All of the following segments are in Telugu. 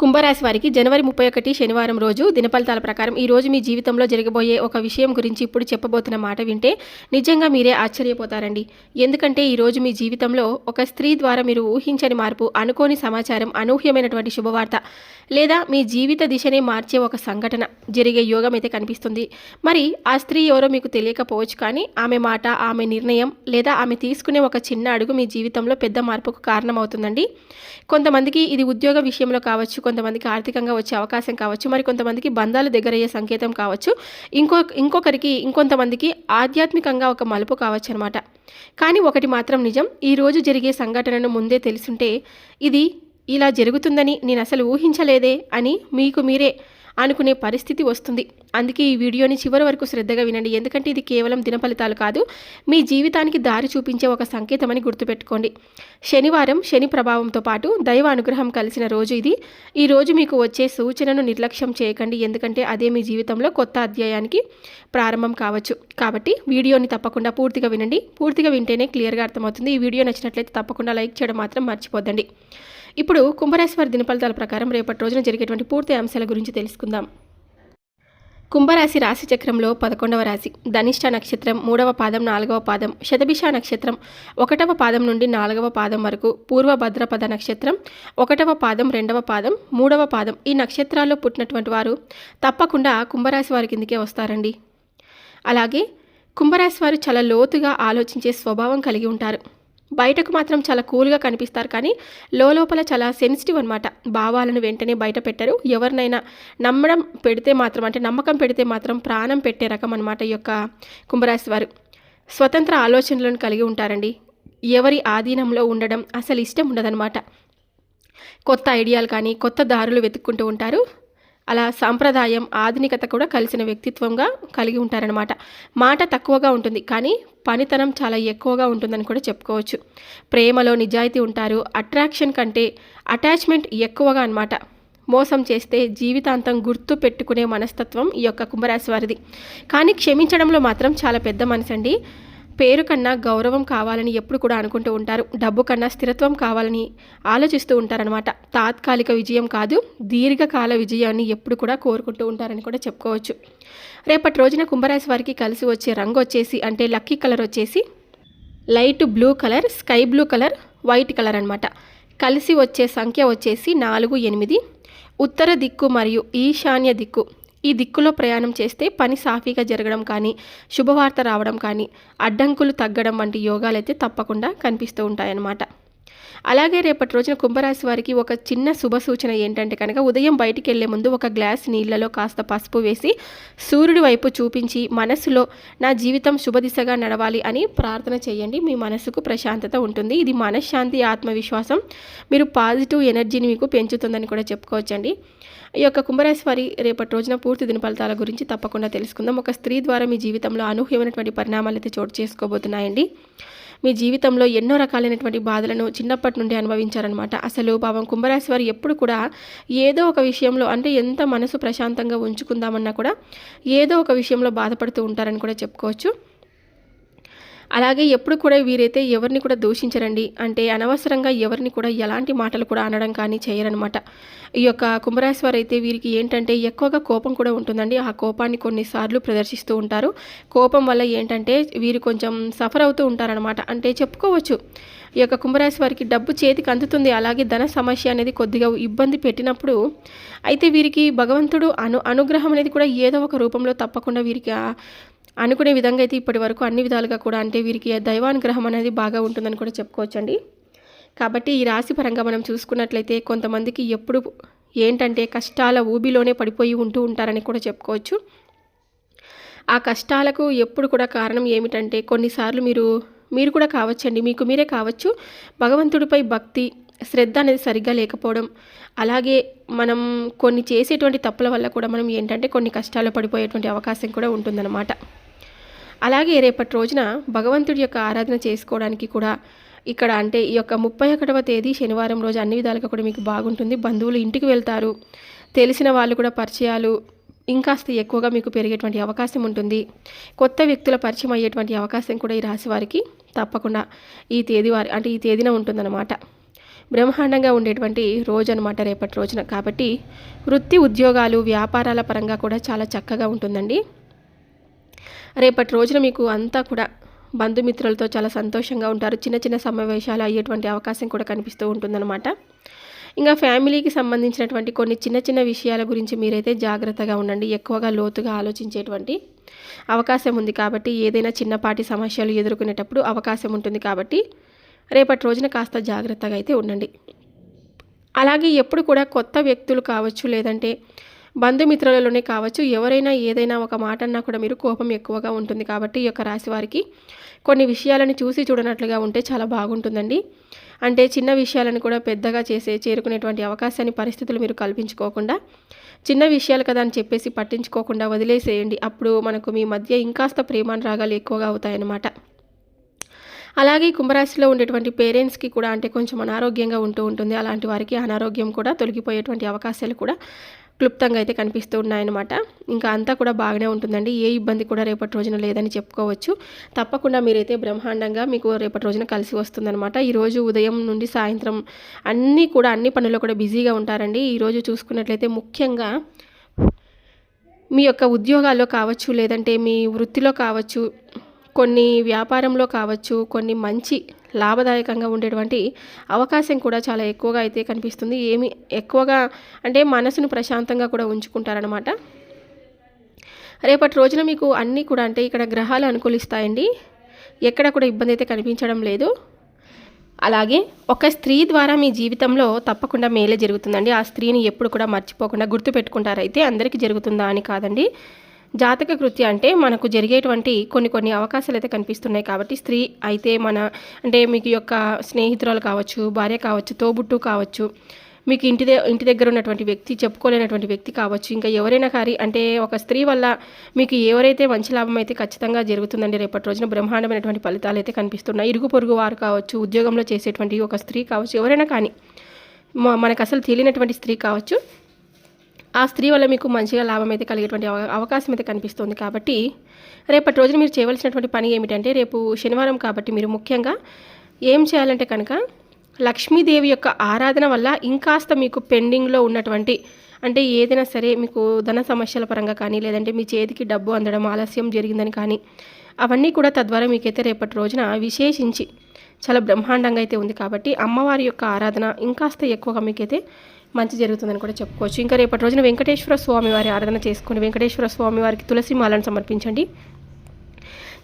కుంభరాశి వారికి జనవరి ముప్పై ఒకటి శనివారం రోజు దినఫలితాల ప్రకారం ఈ రోజు మీ జీవితంలో జరగబోయే ఒక విషయం గురించి ఇప్పుడు చెప్పబోతున్న మాట వింటే నిజంగా మీరే ఆశ్చర్యపోతారండి. ఎందుకంటే ఈ రోజు మీ జీవితంలో ఒక స్త్రీ ద్వారా మీరు ఊహించని మార్పు అనుకోని సమాచారం అనూహ్యమైనటువంటి శుభవార్త లేదా మీ జీవిత దిశనే మార్చే ఒక సంఘటన జరిగే యోగం అయితే కనిపిస్తుంది. మరి ఆ స్త్రీ ఎవరో మీకు తెలియకపోవచ్చు కానీ ఆమె మాట ఆమె నిర్ణయం లేదా ఆమె తీసుకునే ఒక చిన్న అడుగు మీ జీవితంలో పెద్ద మార్పుకు కారణమవుతుందండి. కొంతమందికి ఇది ఉద్యోగ విషయంలో కావచ్చు కొంతమందికి ఆర్థికంగా వచ్చే అవకాశం కావచ్చు మరి కొంతమందికి బంధాలు దగ్గరయ్యే సంకేతం కావచ్చు. ఇంకో ఇంకొకరికి ఇంకొంతమందికి ఆధ్యాత్మికంగా ఒక మలుపు కావచ్చు అనమాట కానీ ఒకటి మాత్రం నిజం ఈరోజు జరిగే సంఘటనను ముందే తెలుసుంటే ఇది ఇలా జరుగుతుందని నేను అసలు ఊహించలేదే అని మీకు మీరే అనుకునే పరిస్థితి వస్తుంది. అందుకే ఈ వీడియోని చివరి వరకు శ్రద్ధగా వినండి. ఎందుకంటే ఇది కేవలం దినఫలితాలు కాదు మీ జీవితానికి దారి చూపించే ఒక సంకేతమని గుర్తుపెట్టుకోండి. శనివారం శని ప్రభావంతో పాటు దైవ అనుగ్రహం కలిసిన రోజు ఇది. ఈ రోజు మీకు వచ్చే సూచనను నిర్లక్ష్యం చేయకండి. ఎందుకంటే అదే మీ జీవితంలో కొత్త అధ్యాయానికి ప్రారంభం కావచ్చు. కాబట్టి వీడియోని తప్పకుండా పూర్తిగా వినండి. పూర్తిగా వింటేనే క్లియర్గా అర్థమవుతుంది. ఈ వీడియో నచ్చినట్లయితే తప్పకుండా లైక్ చేయడం మాత్రం మర్చిపోద్దండి. ఇప్పుడు కుంభరాశి వారి దినఫలితాల ప్రకారం రేపటి రోజున జరిగేటువంటి పూర్తి అంశాల గురించి తెలుసుకుందాం. కుంభరాశి రాశి చక్రంలో పదకొండవ రాశి ధనిష్ట నక్షత్రం మూడవ పాదం నాలుగవ పాదం శతభిష నక్షత్రం ఒకటవ పాదం నుండి నాలుగవ పాదం వరకు పూర్వ భద్రపద నక్షత్రం ఒకటవ పాదం రెండవ పాదం మూడవ పాదం ఈ నక్షత్రాల్లో పుట్టినటువంటి వారు తప్పకుండా కుంభరాశి వారి కిందకే వస్తారండి. అలాగే కుంభరాశి వారు చాలా లోతుగా ఆలోచించే స్వభావం కలిగి ఉంటారు. బయటకు మాత్రం చాలా కూల్గా కనిపిస్తారు కానీ లోపల చాలా సెన్సిటివ్ అనమాట భావాలను వెంటనే బయట పెట్టరు. ఎవరినైనా నమ్మడం పెడితే మాత్రం అంటే నమ్మకం పెడితే మాత్రం ప్రాణం పెట్టే రకం అనమాట ఈ యొక్క కుంభరాశి వారు. స్వతంత్ర ఆలోచనలను కలిగి ఉంటారండి. ఎవరి ఆధీనంలో ఉండడం అసలు ఇష్టం ఉండదన్నమాట. కొత్త ఐడియాలు కానీ కొత్త దారులు వెతుక్కుంటూ ఉంటారు. అలా సాంప్రదాయం ఆధునికత కూడా కలిసిన వ్యక్తిత్వంగా కలిగి ఉంటారనమాట మాట తక్కువగా ఉంటుంది కానీ పనితనం చాలా ఎక్కువగా ఉంటుందని కూడా చెప్పుకోవచ్చు. ప్రేమలో నిజాయితీ ఉంటారు. అట్రాక్షన్ కంటే అటాచ్మెంట్ ఎక్కువగా అనమాట మోసం చేస్తే జీవితాంతం గుర్తు పెట్టుకునే మనస్తత్వం ఈ యొక్క కుంభరాశి వారిది. కానీ క్షమించడంలో మాత్రం చాలా పెద్ద మనసు అండి పేరు కన్నా గౌరవం కావాలని ఎప్పుడు కూడా అనుకుంటూ ఉంటారు. డబ్బు కన్నా స్థిరత్వం కావాలని ఆలోచిస్తూ ఉంటారనమాట తాత్కాలిక విజయం కాదు దీర్ఘకాల విజయాన్ని ఎప్పుడు కూడా కోరుకుంటూ ఉంటారని కూడా చెప్పుకోవచ్చు. రేపటి రోజున కుంభరాశి వారికి కలిసి వచ్చే రంగు వచ్చేసి అంటే లక్కీ కలర్ వచ్చేసి light blue colour sky blue colour white colour అనమాట కలిసి వచ్చే సంఖ్య వచ్చేసి నాలుగు ఎనిమిది. ఉత్తర దిక్కు మరియు ఈశాన్య దిక్కు ఈ దిక్కులో ప్రయాణం చేస్తే పని సాఫీగా జరగడం కానీ శుభవార్త రావడం కానీ అడ్డంకులు తగ్గడం వంటి యోగాలు అయితే తప్పకుండా కనిపిస్తూ ఉంటాయన్నమాట. అలాగే రేపటి రోజున కుంభరాశి వారికి ఒక చిన్న శుభ సూచన ఏంటంటే కనుక ఉదయం బయటికి వెళ్ళే ముందు ఒక గ్లాస్ నీళ్ళలో కాస్త పసుపు వేసి సూర్యుడి వైపు చూపించి మనసులో నా జీవితం శుభదిశగా నడవాలి అని ప్రార్థన చేయండి. మీ మనసుకు ప్రశాంతత ఉంటుంది. ఇది మనశ్శాంతి ఆత్మవిశ్వాసం మీరు పాజిటివ్ ఎనర్జీని మీకు పెంచుతుందని కూడా చెప్పుకోవచ్చండి. ఈ యొక్క కుంభరాశి వారి రేపటి రోజున పూర్తి దినఫలితాల గురించి తప్పకుండా తెలుసుకుందాం. ఒక స్త్రీ ద్వారా మీ జీవితంలో అనూహ్యమైనటువంటి పరిణామాలు అయితే చోటు చేసుకోబోతున్నాయండి. మీ జీవితంలో ఎన్నో రకాలైనటువంటి బాధలను చిన్నప్పటి నుండి అనుభవించారనమాట అసలు పాపం కుంభరాశి వారు ఎప్పుడు కూడా ఏదో ఒక విషయంలో అంటే ఎంత మనసు ప్రశాంతంగా ఉంచుకుందామన్నా కూడా ఏదో ఒక విషయంలో బాధపడుతూ ఉంటారని కూడా చెప్పుకోవచ్చు. అలాగే ఎప్పుడు కూడా వీరైతే ఎవరిని కూడా దూషించరండి. అంటే అనవసరంగా ఎవరిని కూడా ఎలాంటి మాటలు కూడా అనడం కానీ చేయరనమాట ఈ యొక్క కుంభరాశి వారు అయితే వీరికి ఏంటంటే ఎక్కువగా కోపం కూడా ఉంటుందండి. ఆ కోపాన్ని కొన్నిసార్లు ప్రదర్శిస్తూ ఉంటారు. కోపం వల్ల ఏంటంటే వీరు కొంచెం సఫర్ అవుతూ ఉంటారనమాట అంటే చెప్పుకోవచ్చు. ఈ యొక్క కుంభరాశి వారికి డబ్బు చేతికి అందుతుంది. అలాగే ధన సమస్య అనేది కొద్దిగా ఇబ్బంది పెట్టినప్పుడు అయితే వీరికి భగవంతుడు అను అనుగ్రహం అనేది కూడా ఏదో ఒక రూపంలో తప్పకుండా వీరికి అనుకునే విధంగా అయితే ఇప్పటి వరకు అన్ని విధాలుగా కూడా అంటే వీరికి దైవానుగ్రహం అనేది బాగా ఉంటుందని కూడా చెప్పుకోవచ్చండి. కాబట్టి ఈ రాశి పరంగా మనం చూసుకున్నట్లయితే కొంతమందికి ఎప్పుడు ఏంటంటే కష్టాల ఊబిలోనే పడిపోయి ఉంటూ ఉంటారని కూడా చెప్పుకోవచ్చు. ఆ కష్టాలకు ఎప్పుడు కూడా కారణం ఏమిటంటే కొన్నిసార్లు మీరు మీరు కూడా కావచ్చండి మీకు మీరే కావచ్చు. భగవంతుడిపై భక్తి శ్రద్ధ అనేది సరిగ్గా లేకపోవడం అలాగే మనం కొన్ని చేసేటువంటి తప్పుల వల్ల కూడా మనం ఏంటంటే కొన్ని కష్టాలు పడిపోయేటువంటి అవకాశం కూడా ఉంటుందన్నమాట. అలాగే రేపటి రోజున భగవంతుడి యొక్క ఆరాధన చేసుకోవడానికి కూడా ఇక్కడ అంటే ఈ యొక్క ముప్పై ఒకటవ తేదీ శనివారం రోజు అన్ని విధాలుగా కూడా మీకు బాగుంటుంది. బంధువులు ఇంటికి వెళ్తారు. తెలిసిన వాళ్ళు కూడా పరిచయాలు ఇంకాస్త ఎక్కువగా మీకు పెరిగేటువంటి అవకాశం ఉంటుంది. కొత్త వ్యక్తుల పరిచయం అయ్యేటువంటి అవకాశం కూడా ఈ రాశి వారికి తప్పకుండా ఈ తేదీ వారి అంటే ఈ తేదీన ఉంటుందన్నమాట. బ్రహ్మాండంగా ఉండేటువంటి రోజు అనమాట రేపటి రోజున. కాబట్టి వృత్తి ఉద్యోగాలు వ్యాపారాల పరంగా కూడా చాలా చక్కగా ఉంటుందండి. రేపటి రోజున మీకు అంతా కూడా బంధుమిత్రులతో చాలా సంతోషంగా ఉంటారు. చిన్న చిన్న సమావేశాలు అయ్యేటువంటి అవకాశం కూడా కనిపిస్తూ ఉంటుందన్నమాట. ఇంకా ఫ్యామిలీకి సంబంధించినటువంటి కొన్ని చిన్న చిన్న విషయాల గురించి మీరైతే జాగ్రత్తగా ఉండండి. ఎక్కువగా లోతుగా ఆలోచించేటువంటి అవకాశం ఉంది కాబట్టి ఏదైనా చిన్నపాటి సమస్యలు ఎదుర్కొనేటప్పుడు అవకాశం ఉంటుంది కాబట్టి రేపటి రోజున కాస్త జాగ్రత్తగా అయితే ఉండండి. అలాగే ఎప్పుడు కూడా కొత్త వ్యక్తులు కావచ్చు లేదంటే బంధుమిత్రులలోనే కావచ్చు ఎవరైనా ఏదైనా ఒక మాట అన్నా కూడా మీరు కోపం ఎక్కువగా ఉంటుంది కాబట్టి ఈ యొక్క రాశి వారికి కొన్ని విషయాలను చూసి చూడనట్లుగా ఉంటే చాలా బాగుంటుందండి. అంటే చిన్న విషయాలను కూడా పెద్దగా చేసే చేరుకునేటువంటి అవకాశాన్ని పరిస్థితులు మీరు కల్పించుకోకుండా చిన్న విషయాలు కదా అని చెప్పేసి పట్టించుకోకుండా వదిలేసేయండి. అప్పుడు మనకు మీ మధ్య ఇంకాస్త ప్రేమానురాగాలు ఎక్కువగా అవుతాయన్నమాట. అలాగే కుంభరాశిలో ఉండేటువంటి పేరెంట్స్కి కూడా అంటే కొంచెం అనారోగ్యంగా ఉంటూ ఉంటుంది. అలాంటి వారికి అనారోగ్యం కూడా తొలగిపోయేటువంటి అవకాశాలు కూడా క్లుప్తంగా అయితే కనిపిస్తూ ఉన్నాయన్నమాట. ఇంకా అంతా కూడా బాగానే ఉంటుందండి. ఏ ఇబ్బంది కూడా రేపటి రోజున లేదని చెప్పుకోవచ్చు. తప్పకుండా మీరైతే బ్రహ్మాండంగా మీకు రేపటి రోజున కలిసి వస్తుందన్నమాట. ఈరోజు ఉదయం నుండి సాయంత్రం అన్నీ కూడా అన్ని పనుల్లో కూడా బిజీగా ఉంటారండి. ఈరోజు చూసుకున్నట్లయితే ముఖ్యంగా మీ యొక్క ఉద్యోగాల్లో కావచ్చు లేదంటే మీ వృత్తిలో కావచ్చు కొన్ని వ్యాపారంలో కావచ్చు కొన్ని మంచి లాభదాయకంగా ఉండేటువంటి అవకాశం కూడా చాలా ఎక్కువగా అయితే కనిపిస్తుంది. ఏమి ఎక్కువగా అంటే మనసును ప్రశాంతంగా కూడా ఉంచుకుంటారనమాట రేపటి రోజున మీకు అన్నీ కూడా అంటే ఇక్కడ గ్రహాలు అనుకూలిస్తాయండి. ఎక్కడ కూడా ఇబ్బంది అయితే కనిపించడం లేదు. అలాగే ఒక స్త్రీ ద్వారా మీ జీవితంలో తప్పకుండా మేలే జరుగుతుందండి. ఆ స్త్రీని ఎప్పుడు కూడా మర్చిపోకుండా గుర్తుపెట్టుకుంటారైతే అందరికీ జరుగుతుందా అని కాదండి. జాతక కృత్య అంటే మనకు జరిగేటువంటి కొన్ని కొన్ని అవకాశాలు అయితే కనిపిస్తున్నాయి కాబట్టి స్త్రీ అయితే మన అంటే మీకు యొక్క స్నేహితురాలు కావచ్చు భార్య కావచ్చు తోబుట్టు కావచ్చు మీకు ఇంటి ఇంటి దగ్గర ఉన్నటువంటి వ్యక్తి చెప్పుకోలేనటువంటి వ్యక్తి కావచ్చు ఇంకా ఎవరైనా కానీ అంటే ఒక స్త్రీ వల్ల మీకు ఎవరైతే మంచి లాభం అయితే ఖచ్చితంగా జరుగుతుందండి రేపటి రోజున బ్రహ్మాండమైనటువంటి ఫలితాలు అయితే కనిపిస్తున్నాయి. ఇరుగు పొరుగు వారు కావచ్చు ఉద్యోగంలో చేసేటువంటి ఒక స్త్రీ కావచ్చు ఎవరైనా కానీ మనకు అసలు తెలియనటువంటి స్త్రీ కావచ్చు ఆ స్త్రీ వల్ల మీకు మంచిగా లాభం అయితే కలిగేటువంటి అవకాశం అయితే కనిపిస్తుంది కాబట్టి రేపటి రోజున మీరు చేయవలసినటువంటి పని ఏమిటంటే రేపు శనివారం కాబట్టి మీరు ముఖ్యంగా ఏం చేయాలంటే కనుక లక్ష్మీదేవి యొక్క ఆరాధన వల్ల ఇంకాస్త మీకు పెండింగ్లో ఉన్నటువంటి అంటే ఏదైనా సరే మీకు ధన సమస్యల పరంగా కానీ లేదంటే మీ చేతికి డబ్బు అందడం ఆలస్యం జరిగిందని కానీ అవన్నీ కూడా తద్వారా మీకైతే రేపటి రోజున విశేషించి చాలా బ్రహ్మాండంగా అయితే ఉంది కాబట్టి అమ్మవారి యొక్క ఆరాధన ఇంకాస్త ఎక్కువగా మీకైతే మంచి జరుగుతుందని కూడా చెప్పుకోవచ్చు. ఇంకా రేపటి రోజున వెంకటేశ్వర స్వామి వారి ఆరాధన చేసుకుని వెంకటేశ్వర స్వామి వారికి తులసి మాలను సమర్పించండి.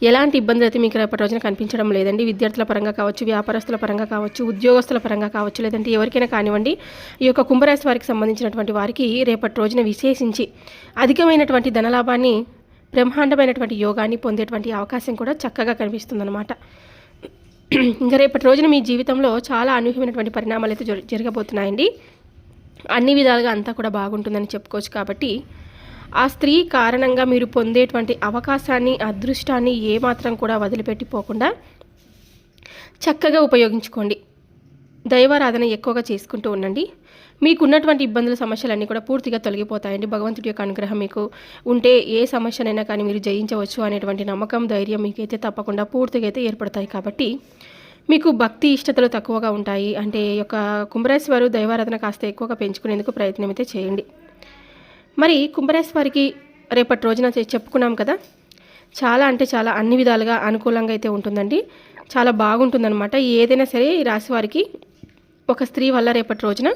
ఎలాంటి ఇబ్బందులు అయితే మీకు రేపటి రోజున కనిపించడం లేదండి. విద్యార్థుల పరంగా కావచ్చు వ్యాపారస్తుల పరంగా కావచ్చు ఉద్యోగస్తుల పరంగా కావచ్చు లేదంటే ఎవరికైనా కానివ్వండి ఈ యొక్క కుంభరాశి వారికి సంబంధించినటువంటి వారికి రేపటి రోజున విశేషించి అధికమైనటువంటి ధనలాభాన్ని బ్రహ్మాండమైనటువంటి యోగాన్ని పొందేటువంటి అవకాశం కూడా చక్కగా కనిపిస్తుందన్నమాట. ఇంకా రేపటి రోజున మీ జీవితంలో చాలా అనూహ్యమైనటువంటి పరిణామాలు అయితే జరగబోతున్నాయండి. అన్ని విధాలుగా అంతా కూడా బాగుంటుందని చెప్పుకోవచ్చు కాబట్టి ఆ స్త్రీ కారణంగా మీరు పొందేటువంటి అవకాశాన్ని అదృష్టాన్ని ఏమాత్రం కూడా వదిలిపెట్టిపోకుండా చక్కగా ఉపయోగించుకోండి. దైవారాధన ఎక్కువగా చేసుకుంటూ ఉండండి. మీకున్నటువంటి ఇబ్బందుల సమస్యలన్నీ కూడా పూర్తిగా తొలగిపోతాయండి. భగవంతుడి యొక్క అనుగ్రహం మీకు ఉంటే ఏ సమస్యనైనా కానీ మీరు జయించవచ్చు అనేటువంటి నమ్మకం ధైర్యం మీకైతే తప్పకుండా పూర్తిగా అయితే ఏర్పడతాయి కాబట్టి మీకు భక్తి ఇష్టతలు తక్కువగా ఉంటాయి అంటే యొక్క కుంభరాశి వారు దైవారాధన కాస్త ఎక్కువగా పెంచుకునేందుకు ప్రయత్నం అయితే చేయండి. మరి కుంభరాశి వారికి రేపటి రోజున చెప్పుకున్నాం కదా చాలా అంటే చాలా అన్ని విధాలుగా అనుకూలంగా అయితే ఉంటుందండి. చాలా బాగుంటుందన్నమాట. ఏదైనా సరే ఈ రాశి వారికి ఒక స్త్రీ వల్ల రేపటి రోజున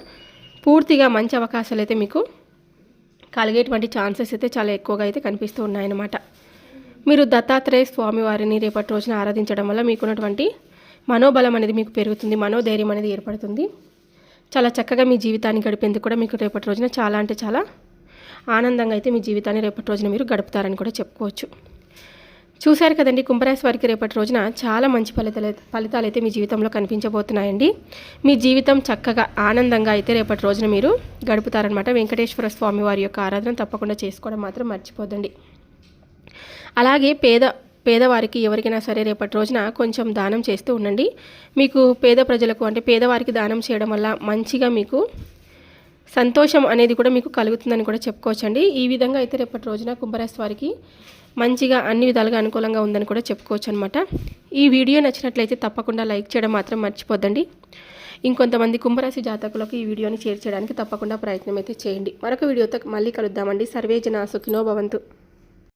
పూర్తిగా మంచి అవకాశాలు అయితే మీకు కలిగేటువంటి ఛాన్సెస్ అయితే చాలా ఎక్కువగా అయితే కనిపిస్తూ ఉన్నాయన్నమాట. మీరు దత్తాత్రేయ స్వామి వారిని రేపటి రోజున ఆరాధించడం వల్ల మీకున్నటువంటి మనోబలం అనేది మీకు పెరుగుతుంది మనోధైర్యం అనేది ఏర్పడుతుంది. చాలా చక్కగా మీ జీవితాన్ని గడిపేందుకు కూడా మీకు రేపటి రోజున చాలా అంటే చాలా ఆనందంగా అయితే మీ జీవితాన్ని రేపటి రోజున మీరు గడుపుతారని కూడా చెప్పుకోవచ్చు. చూశారు కదండి కుంభరాశి వారికి రేపటి రోజున చాలా మంచి ఫలితాలు ఫలితాలు అయితే మీ జీవితంలో కనిపించబోతున్నాయండి. మీ జీవితం చక్కగా ఆనందంగా అయితే రేపటి రోజున మీరు గడుపుతారనమాట వెంకటేశ్వర స్వామి వారి యొక్క ఆరాధన తప్పకుండా చేసుకోవడం మాత్రం మర్చిపోదండి అలాగే పేద పేదవారికి ఎవరికైనా సరే రేపటి రోజున కొంచెం దానం చేస్తూ ఉండండి. మీకు పేద ప్రజలకు అంటే పేదవారికి దానం చేయడం వల్ల మంచిగా మీకు సంతోషం అనేది కూడా మీకు కలుగుతుందని కూడా చెప్పుకోవచ్చండి. ఈ విధంగా అయితే రేపటి రోజున కుంభరాశి వారికి మంచిగా అన్ని విధాలుగా అనుకూలంగా ఉందని కూడా చెప్పుకోవచ్చు అనమాట ఈ వీడియో నచ్చినట్లయితే తప్పకుండా లైక్ చేయడం మాత్రం మర్చిపోద్దండి. ఇంకొంతమంది కుంభరాశి జాతకులకు ఈ వీడియోని షేర్ చేయడానికి తప్పకుండా ప్రయత్నం అయితే చేయండి. మరొక వీడియోతో మళ్ళీ కలుద్దామండి. సర్వేజన సుఖినో భవంతు.